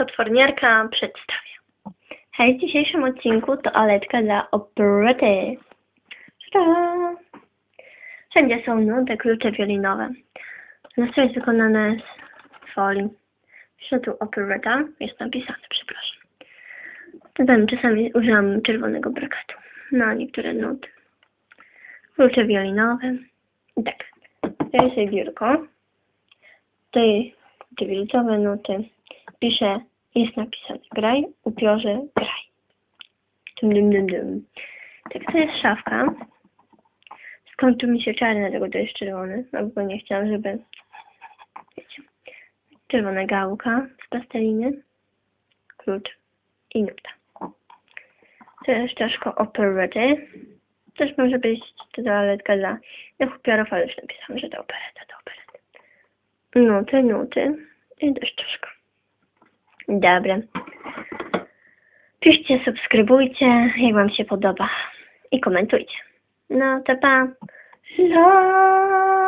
potworniarka przedstawia. Hej, w dzisiejszym odcinku toaletka dla operety. Ta-da! Wszędzie są nudy, klucze wiolinowe. Nastrój jest wykonane z folii. Pisze tu opereta, jest napisane, przepraszam. Zatem czasami używam czerwonego brakatu na niektóre nuty. Klucze wiolinowe. I tak, to jest biurko. Tutaj te wielcowe nuty. Pisze, jest napisane graj, upiorze, graj. Dum, dum, dum, dum. Tak, to jest szafka. Skończył mi się czarny, dlatego to jest czerwony. No bo nie chciałam, żeby... Wiecie. Czerwona gałka z plasteliny. Klucz i nuta. To jest czaszko operety. Też może być to toaletka dla jak upiorów, ale już napisałam, że to opereta, to opereta. Nuty, nuty i też czaszka. Dobra. Piszcie, subskrybujcie, jak Wam się podoba. I komentujcie. No to pa. La.